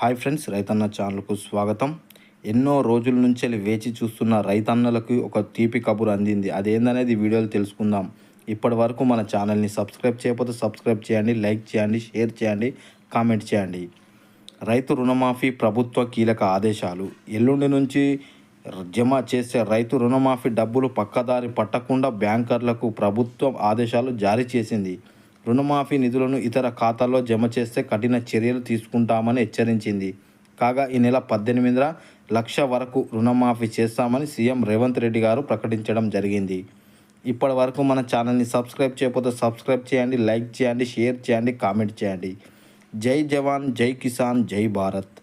Hi friends రైతన్న ఛానల్కు స్వాగతం. ఎన్నో రోజుల నుంచి వేచి చూస్తున్న రైతన్నలకు ఒక తీపి కబురు అందింది. అదేందనేది వీడియోలు తెలుసుకుందాం. ఇప్పటి వరకు మన ఛానల్ని సబ్స్క్రైబ్ చేయకపోతే సబ్స్క్రైబ్ చేయండి లైక్ చేయండి షేర్ చేయండి కామెంట్ చేయండి. రైతు రుణమాఫీ ప్రభుత్వ కీలక ఆదేశాలు. ఎల్లుండి నుంచి జమ చేసే రైతు రుణమాఫీ డబ్బులు పక్కదారి పట్టకుండా బ్యాంకర్లకు ప్రభుత్వం ఆదేశాలు జారీ చేసింది. రుణమాఫీ నిధులను ఇతర ఖాతాల్లో జమ చేస్తే కఠిన చర్యలు తీసుకుంటామని హెచ్చరించింది. కాగా ఈ నెల పద్దెనిమిదిన లక్ష వరకు రుణమాఫీ చేస్తామని సీఎం రేవంత్ రెడ్డి గారు ప్రకటించడం జరిగింది. ఇప్పటి వరకు మన ఛానల్ని సబ్స్క్రైబ్ చేయకపోతే సబ్స్క్రైబ్ చేయండి లైక్ చేయండి షేర్ చేయండి కామెంట్ చేయండి. జై జవాన్ జై కిసాన్ జై భారత్.